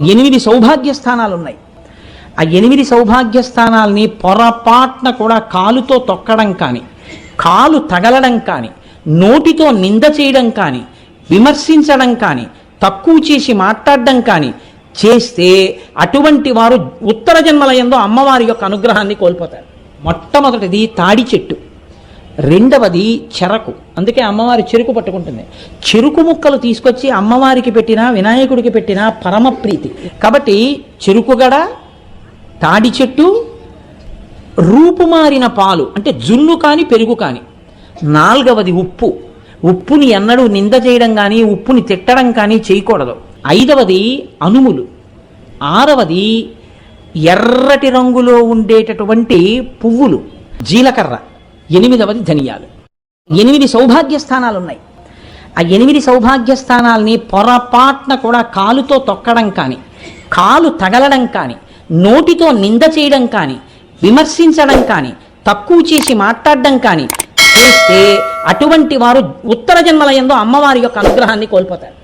ఎనిమిది సౌభాగ్య స్థానాలు ఉన్నాయి ఆ ఎనిమిది సౌభాగ్య స్థానాల్ని పొరపాట్న కూడా కాలుతో తొక్కడం కానీ కాలు తగలడం కానీ నోటితో నింద చేయడం కానీ విమర్శించడం కానీ తక్కువ చేసి మాట్లాడడం కానీ చేస్తే అటువంటి వారు ఉత్తర జన్మలయంలో అమ్మవారి యొక్క అనుగ్రహాన్ని కోల్పోతారు. మొట్టమొదటిది తాడి చెట్టు. రెండవది చెరకు. అందుకే అమ్మవారి చెరుకు పట్టుకుంటుంది. చెరుకు ముక్కలు తీసుకొచ్చి అమ్మవారికి పెట్టినా వినాయకుడికి పెట్టినా పరమ ప్రీతి. కాబట్టి చెరుకుగడ తాడి చెట్టు రూపుమారిన పాలు అంటే జున్ను కాని పెరుగు కాని. నాలుగవది ఉప్పు. ఉప్పుని ఎన్నడూ నింద చేయడం కానీ ఉప్పుని తిట్టడం కానీ చేయకూడదు. ఐదవది అనుములు. ఆరవది ఎర్రటి రంగులో ఉండేటటువంటి పువ్వులు. జీలకర్ర. ఎనిమిదవది ధనియాలు. ఎనిమిది సౌభాగ్య స్థానాలు ఉన్నాయి ఆ ఎనిమిది సౌభాగ్య స్థానాల్ని పొరపాట్న కూడా కాలుతో తొక్కడం కానీ కాలు తగలడం కానీ నోటితో నింద చేయడం కానీ విమర్శించడం కానీ తక్కువ చేసి మాట్లాడడం కానీ చేస్తే అటువంటి వారు ఉత్తర జన్మల అమ్మవారి యొక్క అనుగ్రహాన్ని కోల్పోతారు.